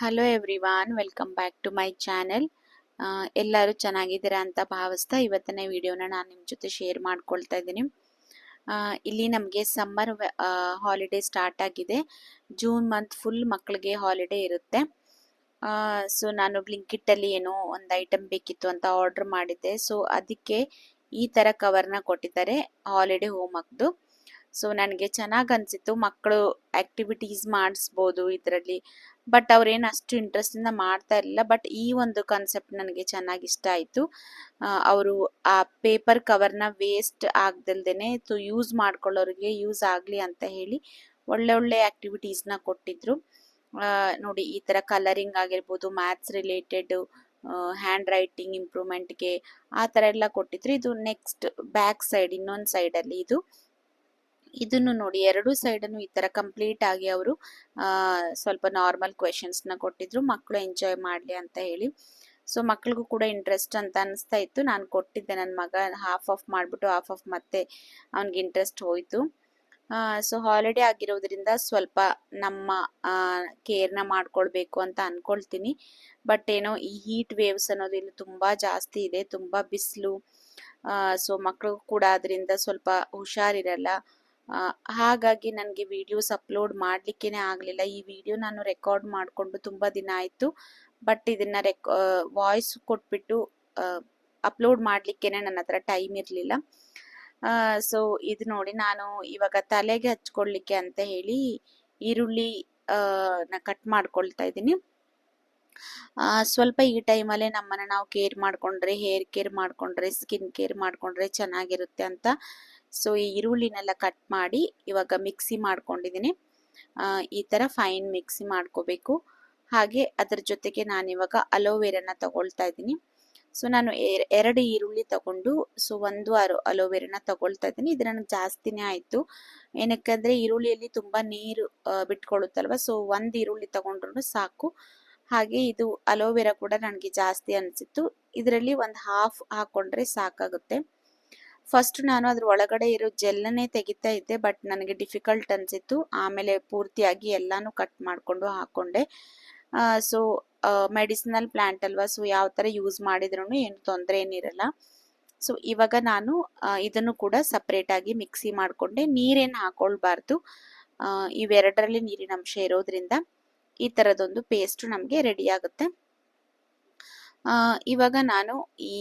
Hello everyone welcome back to my channel ಎಲ್ಲರೂ ಚೆನ್ನಾಗಿದ್ದೀರಾ ಅಂತ ಭಾವಿಸ್ತಾ ಇವತ್ತಿನ ವಿಡಿಯೋನ ನಾನು ನಿಮ್ಮ ಜೊತೆ ಶೇರ್ ಮಾಡ್ಕೊಳ್ತಾ ಇದ್ದೀನಿ. ಇಲ್ಲಿ ನಮಗೆ ಸಮ್ಮರ್ ಹಾಲಿಡೇ ಸ್ಟಾರ್ಟ್ ಆಗಿದೆ. ಜೂನ್ ಮಂತ್ ಫುಲ್ ಮಕ್ಕಳಿಗೆ ಹಾಲಿಡೇ ಇರುತ್ತೆ. ಸೊ ನಾನು ಬ್ಲಿಂಕಿಟ್ಟಲ್ಲಿ ಏನೋ ಒಂದು ಐಟಮ್ ಬೇಕಿತ್ತು ಅಂತ ಆರ್ಡರ್ ಮಾಡಿದ್ದೆ. ಸೊ ಅದಕ್ಕೆ ಈ ಥರ ಕವರ್ನ ಕೊಟ್ಟಿದ್ದಾರೆ. ಹಾಲಿಡೇ ಹೋಮ್ ಹಾಕ್ದು ಸೊ ನನಗೆ ಚೆನ್ನಾಗಿ ಅನಿಸಿತ್ತು. ಮಕ್ಕಳು ಆಕ್ಟಿವಿಟೀಸ್ ಮಾಡಿಸ್ಬೋದು ಇದರಲ್ಲಿ. ಬಟ್ ಅವ್ರೇನು ಅಷ್ಟು ಇಂಟ್ರೆಸ್ಟಿಂದ ಮಾಡ್ತಾ ಇರಲಿಲ್ಲ. ಬಟ್ ಈ ಒಂದು ಕಾನ್ಸೆಪ್ಟ್ ನನಗೆ ಚೆನ್ನಾಗಿ ಇಷ್ಟ ಆಯಿತು. ಅವರು ಆ ಪೇಪರ್ ಕವರ್ನ ವೇಸ್ಟ್ ಆಗ್ದಲ್ದೇನೆ ಯೂಸ್ ಮಾಡ್ಕೊಳ್ಳೋರಿಗೆ ಯೂಸ್ ಆಗಲಿ ಅಂತ ಹೇಳಿ ಒಳ್ಳೆ ಒಳ್ಳೆ ಆ್ಯಕ್ಟಿವಿಟೀಸ್ನ ಕೊಟ್ಟಿದ್ರು. ನೋಡಿ ಈ ಥರ ಕಲರಿಂಗ್ ಆಗಿರ್ಬೋದು ಮ್ಯಾಥ್ಸ್ ರಿಲೇಟೆಡ್ ಹ್ಯಾಂಡ್ ರೈಟಿಂಗ್ ಇಂಪ್ರೂವ್ಮೆಂಟ್ಗೆ ಆ ಥರ ಎಲ್ಲ ಕೊಟ್ಟಿದ್ರು. ಇದು ನೆಕ್ಸ್ಟ್ ಬ್ಯಾಕ್ ಸೈಡ್ ಇನ್ನೊಂದು ಸೈಡಲ್ಲಿ ಇದು. ಇದನ್ನು ನೋಡಿ, ಎರಡು ಸೈಡನ್ನು ಈ ಥರ ಕಂಪ್ಲೀಟ್ ಆಗಿ ಅವರು ಸ್ವಲ್ಪ ನಾರ್ಮಲ್ ಕ್ವೆಶನ್ಸ್ನ ಕೊಟ್ಟಿದ್ರು. ಮಕ್ಕಳು ಎಂಜಾಯ್ ಮಾಡಲಿ ಅಂತ ಹೇಳಿ. ಸೊ ಮಕ್ಳಿಗೂ ಕೂಡ ಇಂಟ್ರೆಸ್ಟ್ ಅಂತ ಅನಿಸ್ತಾ ಇತ್ತು. ನಾನು ಕೊಟ್ಟಿದ್ದೆ. ನನ್ನ ಮಗ ಹಾಫ್ ಆಫ್ ಮಾಡಿಬಿಟ್ಟು ಹಾಫ್ ಆಫ್ ಮತ್ತೆ ಅವನಿಗೆ ಇಂಟ್ರೆಸ್ಟ್ ಹೋಯಿತು. ಸೊ ಹಾಲಿಡೇ ಆಗಿರೋದ್ರಿಂದ ಸ್ವಲ್ಪ ನಮ್ಮ ಕೇರ್ನ ಮಾಡ್ಕೊಳ್ಬೇಕು ಅಂತ ಅನ್ಕೊಳ್ತೀನಿ. ಬಟ್ ಏನೋ ಈ ಹೀಟ್ ವೇವ್ಸ್ ಅನ್ನೋದು ಇಲ್ಲಿ ತುಂಬ ಜಾಸ್ತಿ ಇದೆ. ತುಂಬ ಬಿಸಿಲು. ಸೊ ಮಕ್ಕಳು ಕೂಡ ಅದರಿಂದ ಸ್ವಲ್ಪ ಹುಷಾರಿರಲ್ಲ. ಹಾಗಾಗಿ ನನಗೆ ವಿಡಿಯೋಸ್ ಅಪ್ಲೋಡ್ ಮಾಡಲಿಕ್ಕೇನೆ ಆಗಲಿಲ್ಲ. ಈ ವಿಡಿಯೋ ನಾನು ರೆಕಾರ್ಡ್ ಮಾಡಿಕೊಂಡು ತುಂಬ ದಿನ ಆಯಿತು. ಬಟ್ ಇದನ್ನ ರೆಕ್ ವಾಯ್ಸ್ ಕೊಟ್ಬಿಟ್ಟು ಅಪ್ಲೋಡ್ ಮಾಡಲಿಕ್ಕೇನೆ ನನ್ನ ಹತ್ರ ಟೈಮ್ ಇರಲಿಲ್ಲ. ಸೊ ಇದು ನೋಡಿ ನಾನು ಇವಾಗ ತಲೆಗೆ ಹಚ್ಕೊಳ್ಳಿಕ್ಕೆ ಅಂತ ಹೇಳಿ ಈರುಳ್ಳಿ ನ ಕಟ್ ಮಾಡ್ಕೊಳ್ತಾ ಇದ್ದೀನಿ. ಸ್ವಲ್ಪ ಈ ಟೈಮಲ್ಲೇ ನಮ್ಮನ್ನ ನಾವು ಕೇರ್ ಮಾಡ್ಕೊಂಡ್ರೆ ಹೇರ್ ಕೇರ್ ಮಾಡ್ಕೊಂಡ್ರೆ ಸ್ಕಿನ್ ಕೇರ್ ಮಾಡ್ಕೊಂಡ್ರೆ ಚೆನ್ನಾಗಿರುತ್ತೆ ಅಂತ ಸೊ, ಈ ಈರುಳ್ಳಿನೆಲ್ಲ ಕಟ್ ಮಾಡಿ ಇವಾಗ ಮಿಕ್ಸಿ ಮಾಡ್ಕೊಂಡಿದ್ದೀನಿ ಈ ಥರ ಫೈನ್ ಮಿಕ್ಸಿ ಮಾಡ್ಕೋಬೇಕು. ಹಾಗೆ ಅದರ ಜೊತೆಗೆ ನಾನು ಇವಾಗ ಅಲೋವೆರಾನ ತಗೊಳ್ತಾ ಇದ್ದೀನಿ. ಸೊ, ನಾನು ಎರ- ಎರಡು ಈರುಳ್ಳಿ ತಗೊಂಡು, ಸೊ, ಒಂದು ಅರೋ ಅಲೋವೆರಾನ ತಗೊಳ್ತಾ ಇದ್ದೀನಿ. ಇದು ನನಗೆ ಜಾಸ್ತಿನೇ ಆಯಿತು. ಏನಕ್ಕಂದ್ರೆ, ಈರುಳ್ಳಿಯಲ್ಲಿ ತುಂಬ ನೀರು ಬಿಟ್ಕೊಳ್ಳುತ್ತಲ್ವ? ಸೊ, ಒಂದು ಈರುಳ್ಳಿ ತಗೊಂಡ್ರು ಸಾಕು. ಹಾಗೆ ಇದು ಅಲೋವೆರಾ ಕೂಡ ನನಗೆ ಜಾಸ್ತಿ ಅನಿಸಿತ್ತು. ಇದರಲ್ಲಿ ಒಂದು ಹಾಫ್ ಹಾಕೊಂಡ್ರೆ ಸಾಕಾಗುತ್ತೆ. ಫಸ್ಟ್ ನಾನು ಅದ್ರ ಒಳಗಡೆ ಇರೋ ಜೆಲ್ಲನ್ನೇ ತೆಗಿತಾ ಇದ್ದೆ ಬಟ್ ನನಗೆ ಡಿಫಿಕಲ್ಟ್ ಅನಿಸಿತ್ತು. ಆಮೇಲೆ ಪೂರ್ತಿಯಾಗಿ ಎಲ್ಲಾನು ಕಟ್ ಮಾಡಿಕೊಂಡು ಹಾಕೊಂಡೆ. ಸೊ ಮೆಡಿಸಿನಲ್ ಪ್ಲಾಂಟ್ ಅಲ್ವಾ ಸೊ ಯಾವ ಥರ ಯೂಸ್ ಮಾಡಿದ್ರೂ ಏನು ತೊಂದರೆ ಏನಿರಲ್ಲ. ಸೊ ಇವಾಗ ನಾನು ಇದನ್ನು ಕೂಡ ಸಪ್ರೇಟಾಗಿ ಮಿಕ್ಸಿ ಮಾಡಿಕೊಂಡೆ. ನೀರೇನು ಹಾಕೊಳ್ಬಾರ್ದು. ಇವೆರಡರಲ್ಲಿ ನೀರಿನ ಅಂಶ ಇರೋದ್ರಿಂದ ಈ ಥರದೊಂದು ಪೇಸ್ಟ್ ನಮಗೆ ರೆಡಿ ಆಗುತ್ತೆ. ಇವಾಗ ನಾನು ಈ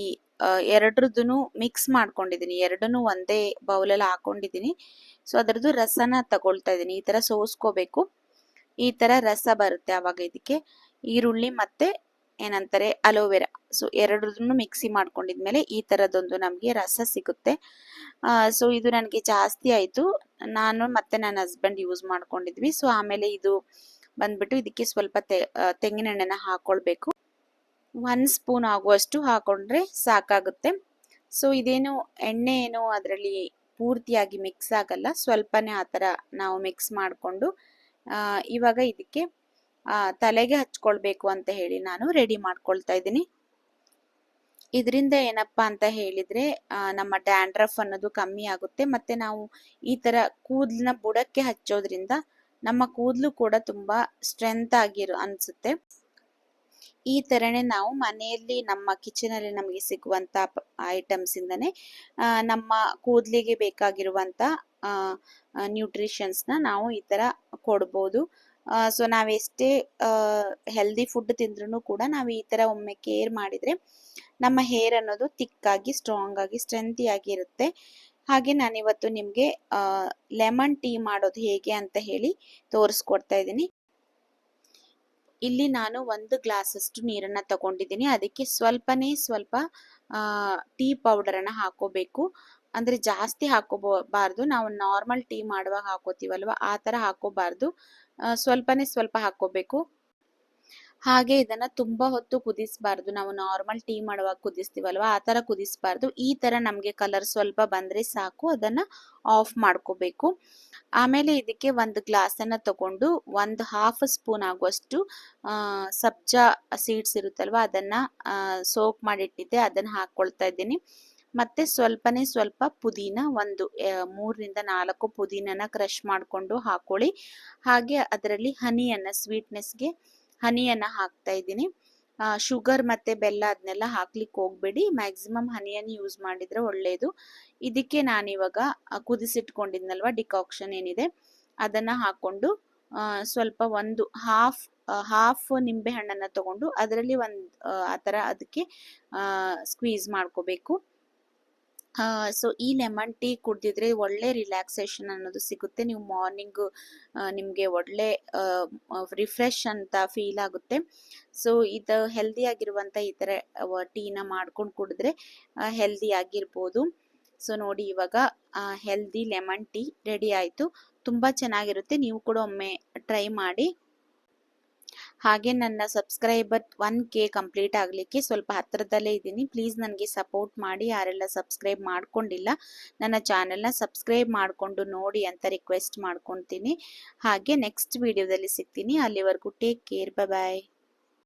ಎರಡ್ರದ್ದು ಮಿಕ್ಸ್ ಮಾಡ್ಕೊಂಡಿದ್ದೀನಿ ಎರಡನ್ನೂ ಒಂದೇ ಬೌಲಲ್ಲಿ ಹಾಕೊಂಡಿದ್ದೀನಿ ಸೊ ಅದರದ್ದು ರಸನ ತಗೊಳ್ತಾ ಇದ್ದೀನಿ ಈ ಥರ ಸೋಸ್ಕೋಬೇಕು. ಈ ಥರ ರಸ ಬರುತ್ತೆ ಆವಾಗ ಇದಕ್ಕೆ. ಈರುಳ್ಳಿ ಮತ್ತೆ ಏನಂತಾರೆ, ಅಲೋವೆರಾ. ಸೊ ಎರಡರನ್ನು ಮಿಕ್ಸಿ ಮಾಡ್ಕೊಂಡಿದ್ಮೇಲೆ ಈ ಥರದೊಂದು ನಮಗೆ ರಸ ಸಿಗುತ್ತೆ. ಸೊ ಇದು ನನಗೆ ಜಾಸ್ತಿ ಆಯಿತು. ನಾನು ಮತ್ತೆ ನನ್ನ ಹಸ್ಬೆಂಡ್ ಯೂಸ್ ಮಾಡ್ಕೊಂಡಿದ್ವಿ. ಸೊ ಆಮೇಲೆ ಇದು ಬಂದ್ಬಿಟ್ಟು ಇದಕ್ಕೆ ಸ್ವಲ್ಪ ತೆಂಗಿನೆಣ್ಣೆನ ಹಾಕೊಳ್ಬೇಕು. ಒನ್ ಸ್ಪೂನ್ ಆಗುವಷ್ಟು ಹಾಕೊಂಡ್ರೆ ಸಾಕಾಗುತ್ತೆ. ಸೊ ಇದೇನು ಎಣ್ಣೆ ಏನು ಅದರಲ್ಲಿ ಪೂರ್ತಿಯಾಗಿ ಮಿಕ್ಸ್ ಆಗಲ್ಲ. ಸ್ವಲ್ಪನೇ ಆ ಥರ ನಾವು ಮಿಕ್ಸ್ ಮಾಡಿಕೊಂಡು ಇವಾಗ ಇದಕ್ಕೆ ತಲೆಗೆ ಹಚ್ಕೊಳ್ಬೇಕು ಅಂತ ಹೇಳಿ ನಾನು ರೆಡಿ ಮಾಡ್ಕೊಳ್ತಾ ಇದ್ದೀನಿ. ಇದರಿಂದ ಏನಪ್ಪಾ ಅಂತ ಹೇಳಿದ್ರೆ ನಮ್ಮ ಡ್ಯಾಂಡ್ರಫ್ ಅನ್ನೋದು ಕಮ್ಮಿ ಆಗುತ್ತೆ. ಮತ್ತೆ ನಾವು ಈ ತರ ಕೂದಲಿನ ಬುಡಕ್ಕೆ ಹಚ್ಚೋದ್ರಿಂದ ನಮ್ಮ ಕೂದಲು ಕೂಡ ತುಂಬಾ ಸ್ಟ್ರೆಂತ್ ಆಗಿರೋ, ಅನ್ಸುತ್ತೆ. ಈ ತರನೇ ನಾವು ಮನೆಯಲ್ಲಿ ನಮ್ಮ ಕಿಚನ್ ಅಲ್ಲಿ ನಮಗೆ ಸಿಗುವಂತ ಐಟಮ್ಸ್ ಇಂದನೇ ನಮ್ಮ ಕೂದಲಿಗೆ ನ್ಯೂಟ್ರಿಷನ್ಸ್ನ ನಾವು ಈ ತರ ಕೊಡ್ಬೋದು. ಸೊ ನಾವೆಷ್ಟೇ ಹೆಲ್ದಿ ಫುಡ್ ತಿಂದ್ರೂ ಕೂಡ ನಾವು ಈ ತರ ಒಮ್ಮೆ ಕೇರ್ ಮಾಡಿದ್ರೆ ನಮ್ಮ ಹೇರ್ ಅನ್ನೋದು ತಿಕ್ಕಾಗಿ ಸ್ಟ್ರಾಂಗ್ ಆಗಿ ಸ್ಟ್ರೆಂತಿಯಾಗಿ ಇರುತ್ತೆ. ಹಾಗೆ ನಾನಿವತ್ತು ನಿಮಗೆ ಲೆಮನ್ ಟೀ ಮಾಡೋದು ಹೇಗೆ ಅಂತ ಹೇಳಿ ತೋರಿಸ್ಕೊಡ್ತಾ ಇದ್ದೀನಿ. ಇಲ್ಲಿ ನಾನು ಒಂದು ಗ್ಲಾಸ್ ಅಷ್ಟು ನೀರನ್ನ ತಗೊಂಡಿದ್ದೀನಿ. ಅದಕ್ಕೆ ಸ್ವಲ್ಪನೇ ಸ್ವಲ್ಪ ಟೀ ಪೌಡರನ್ನು ಹಾಕೋಬೇಕು. ಅಂದ್ರೆ ಜಾಸ್ತಿ ಹಾಕೋಬಾರ್ದು. ನಾವು ನಾರ್ಮಲ್ ಟೀ ಮಾಡುವಾಗ ಹಾಕೋತೀವಲ್ವ? ಆ ತರ ಹಾಕೋಬಾರ್ದು. ಸ್ವಲ್ಪನೇ ಸ್ವಲ್ಪ ಹಾಕೋಬೇಕು. ಹಾಗೆ ಇದನ್ನ ತುಂಬಾ ಹೊತ್ತು ಕುದಿಸಬಾರ್ದು. ನಾವು ನಾರ್ಮಲ್ ಟೀ ಮಾಡುವಾಗ ಕುದಿಸ್ತೀವಲ್ವ? ಆ ತರ ಕುದಿಸಬಾರ್ದು. ಈ ತರ ನಮಗೆ ಕಲರ್ ಸ್ವಲ್ಪ ಬಂದ್ರೆ ಸಾಕು. ಅದನ್ನ ಆಫ್ ಮಾಡ್ಕೋಬೇಕು. ಆಮೇಲೆ ಇದಕ್ಕೆ ಒಂದು ಗ್ಲಾಸನ್ನ ತಗೊಂಡು ಒಂದು ಹಾಫ್ ಸ್ಪೂನ್ ಆಗುವಷ್ಟು ಸಬ್ಜ ಸೀಡ್ಸ್ ಇರುತ್ತಲ್ವ? ಅದನ್ನ ಸೋಕ್ ಮಾಡಿಟ್ಟಿದ್ದೆ. ಅದನ್ನ ಹಾಕೊಳ್ತಾ ಇದ್ದೀನಿ. ಮತ್ತೆ ಸ್ವಲ್ಪನೇ ಸ್ವಲ್ಪ ಪುದೀನ ಒಂದು ಮೂರರಿಂದ ನಾಲ್ಕು ಪುದೀನನ ಕ್ರಷ್ ಮಾಡಿಕೊಂಡು ಹಾಕೊಳ್ಳಿ. ಹಾಗೆ ಅದರಲ್ಲಿ ಹನಿಯನ್ನ ಸ್ವೀಟ್ನೆಸ್ಗೆ ಹನಿಯನ್ನು ಹಾಕ್ತಾ ಇದ್ದೀನಿ. ಶುಗರ್ ಮತ್ತೆ ಬೆಲ್ಲ ಅದನ್ನೆಲ್ಲ ಹಾಕ್ಲಿಕ್ಕೆ ಹೋಗ್ಬೇಡಿ. ಮ್ಯಾಕ್ಸಿಮಮ್ ಹನಿಯನ್ನು ಯೂಸ್ ಮಾಡಿದರೆ ಒಳ್ಳೆಯದು ಇದಕ್ಕೆ ನಾನಿವಾಗ ಕುದಿಸಿಟ್ಕೊಂಡಿದ್ನಲ್ವ ಡಿಕಾಕ್ಷನ್ ಏನಿದೆ, ಅದನ್ನು ಹಾಕ್ಕೊಂಡು ಸ್ವಲ್ಪ ಒಂದು ಹಾಫ್ ಹಾಫ್ ನಿಂಬೆ ಹಣ್ಣನ್ನು ತಗೊಂಡು, ಅದರಲ್ಲಿ ಒಂದು, ಆ ಥರ ಅದಕ್ಕೆ ಸ್ಕ್ವೀಸ್ ಮಾಡ್ಕೋಬೇಕು. ಸೊ ಈ ಲೆಮನ್ ಟೀ ಕುಡ್ದಿದ್ರೆ ಒಳ್ಳೆ ರಿಲ್ಯಾಕ್ಸೇಷನ್ ಅನ್ನೋದು ಸಿಗುತ್ತೆ. ನೀವು ಮಾರ್ನಿಂಗ್ ನಿಮಗೆ ಒಳ್ಳೆ ರಿಫ್ರೆಶ್ ಅಂತ ಫೀಲ್ ಆಗುತ್ತೆ. ಸೊ ಇದು ಹೆಲ್ದಿ ಆಗಿರುವಂಥ ಈ ಥರ ಟೀನ ಮಾಡ್ಕೊಂಡು ಕುಡಿದ್ರೆ ಹೆಲ್ದಿ ಆಗಿರ್ಬೋದು. ಸೊ ನೋಡಿ ಇವಾಗ ಹೆಲ್ದಿ ಲೆಮನ್ ಟೀ ರೆಡಿ ಆಯಿತು. ತುಂಬ ಚೆನ್ನಾಗಿರುತ್ತೆ. ನೀವು ಕೂಡ ಒಮ್ಮೆ ಟ್ರೈ ಮಾಡಿ. ಹಾಗೆ ನನ್ನ ಸಬ್ಸ್ಕ್ರೈಬರ್ ಒನ್ ಕೆ ಕಂಪ್ಲೀಟ್ ಆಗಲಿಕ್ಕೆ ಸ್ವಲ್ಪ ಹತ್ತಿರದಲ್ಲೇ ಇದ್ದೀನಿ. ಪ್ಲೀಸ್ ನನಗೆ ಸಪೋರ್ಟ್ ಮಾಡಿ, ಯಾರೆಲ್ಲ ಸಬ್ಸ್ಕ್ರೈಬ್ ಮಾಡ್ಕೊಂಡಿಲ್ಲ ನನ್ನ ಚಾನೆಲ್ನ ಸಬ್ಸ್ಕ್ರೈಬ್ ಮಾಡಿಕೊಂಡು ನೋಡಿ ಅಂತ ರಿಕ್ವೆಸ್ಟ್ ಮಾಡ್ಕೊತೀನಿ. ಹಾಗೆ ನೆಕ್ಸ್ಟ್ ವಿಡಿಯೋದಲ್ಲಿ ಸಿಗ್ತೀನಿ. ಅಲ್ಲಿವರೆಗೂ ಟೇಕ್ ಕೇರ್. ಬಾಯ್